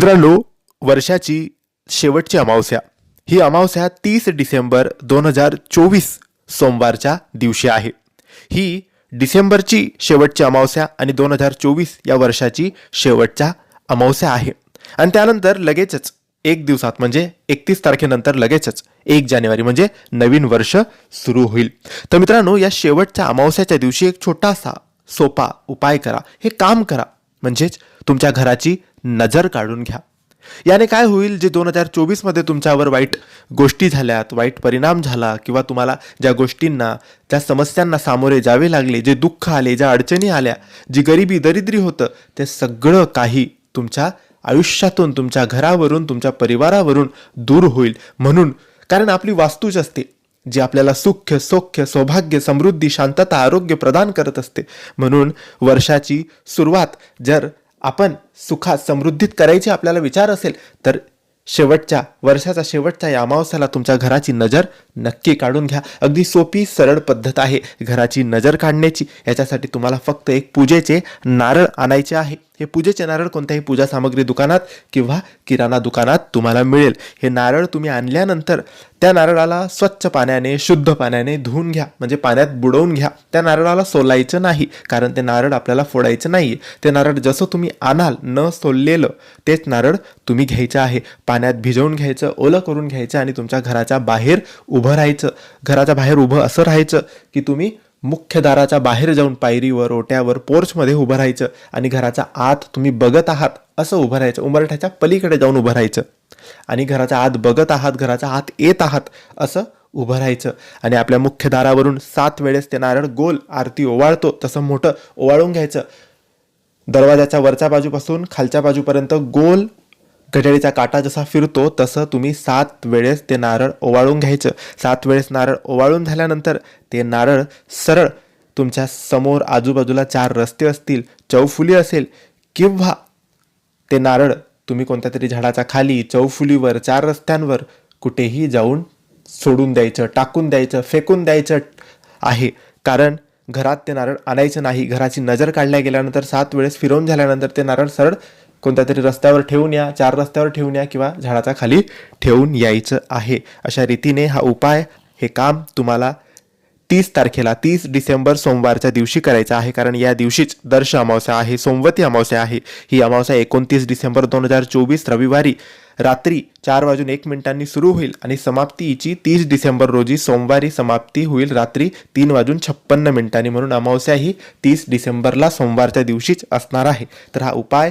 मित्रांनो वर्षाची शेवटची अमावस्या. ही अमावस्या तीस डिसेंबर दोन हजार चोवीस सोमवारच्या दिवशी आहे. ही डिसेंबरची शेवटची अमावस्या आणि दोन हजार चोवीस या वर्षाची शेवटच्या अमावस्या आहे. आणि त्यानंतर लगेचच एक दिवसात म्हणजे एकतीस तारखेनंतर लगेचच एक जानेवारी म्हणजे नवीन वर्ष सुरू होईल. तर मित्रांनो या शेवटच्या अमावस्याच्या दिवशी एक छोटासा सोपा उपाय करा. हे काम करा. म्हणजेच तुमच्या घराची नजर काढून घ्या. याने काय होईल जे दोन हजार चोवीसमध्ये तुमच्यावर वाईट गोष्टी झाल्यात वाईट परिणाम झाला किंवा तुम्हाला ज्या गोष्टींना ज्या समस्यांना सामोरे जावे लागले जे दुःख आले ज्या अडचणी आल्या जी गरिबी दरिद्री होतं ते सगळं काही तुमच्या आयुष्यातून तुमच्या घरावरून तुमच्या परिवारावरून दूर होईल. म्हणून कारण आपली वास्तूच असते जी आपल्याला सुख सौख्य सौभाग्य समृद्धी शांतता आरोग्य प्रदान करत असते. म्हणून वर्षाची सुरुवात जर आपण सुखात समृद्धीत करायची आपल्याला विचार असेल तर शेवटच्या वर्षाचा शेवटच्या या अमावस्याला तुमच्या घराची नजर नक्की काढून घ्या. अगदी सोपी सरळ पद्धत आहे घराची नजर काढण्याची. याच्यासाठी तुम्हाला फक्त एक पूजेचे नारळ आणायचे आहे. हे पूजेचे नारळ कोणत्याही पूजा सामग्री दुकानात किंवा किराणा दुकानात तुम्हाला मिळेल. हे नारळ तुम्ही आणल्यानंतर त्या नारळाला स्वच्छ पाण्याने शुद्ध पाण्याने धुवून घ्या. म्हणजे पाण्यात बुडवून घ्या. त्या नारळाला सोलायचं नाही कारण ते नारळ आपल्याला फोडायचं नाही ते नारळ जसं तुम्ही आणाल न सोललेलं तेच नारळ तुम्ही घ्यायचं आहे. पाण्यात भिजवून घ्यायचं ओलं करून घ्यायचं आणि तुमच्या घराच्या बाहेर उभं राहायचं. घराच्या बाहेर उभं असं राहायचं की तुम्ही मुख्य दाराच्या बाहेर जाऊन पायरीवर ओट्यावर पोर्चमध्ये उभं राहायचं आणि घराच्या आत तुम्ही बघत आहात असं उभं राहायचं. उंबरठ्याच्या पलीकडे जाऊन उभं राहायचं आणि घराच्या आत बघत आहात घराच्या आत येत आहात असं उभं राहायचं. आणि आपल्या मुख्य दारावरून सात वेळेस ते नारळ गोल आरती ओवाळतो तसं मोठं ओवाळून घ्यायचं. दरवाजाच्या वरच्या बाजूपासून खालच्या बाजूपर्यंत गोल घड्याळीचा काटा जसा फिरतो तसं तुम्ही सात वेळेस ते नारळ ओवाळून घ्यायचं. सात वेळेस नारळ ओवाळून झाल्यानंतर ते नारळ सरळ तुमच्यासमोर आजूबाजूला चार रस्ते असतील चौफुली असेल किंवा ते नारळ तुम्ही कोणत्या तरी झाडाच्या खाली चौफुलीवर चार रस्त्यांवर कुठेही जाऊन सोडून द्यायचं टाकून द्यायचं फेकून द्यायचं आहे. कारण घरात ते नारळ आणायचं नाही. घराची नजर काढल्या गेल्यानंतर सात वेळेस फिरवून झाल्यानंतर ते नारळ सरळ कोणत्या तरी रस्त्यावर ठेवून या चार रस्त्यावर ठेवून या किंवा झाडाच्या खाली ठेवून यायचं आहे. अशा रीतीने हा उपाय हे काम तुम्हाला तीस तारखेला तीस डिसेंबर सोमवारच्या दिवशी करायचं आहे. कारण या दिवशीच दर्श अमावस्या आहे सोमवती अमावस्या आहे. ही अमावस्या एकोणतीस डिसेंबर दोन हजार चोवीस रविवारी रात्री चार वाजून एक मिनिटांनी सुरू होईल आणि समाप्ती हिची तीस डिसेंबर रोजी सोमवारी समाप्ती होईल रात्री तीन वाजून छप्पन्न मिनिटांनी. म्हणून अमावस्या ही तीस डिसेंबरला सोमवारच्या दिवशीच असणार आहे. तर हा उपाय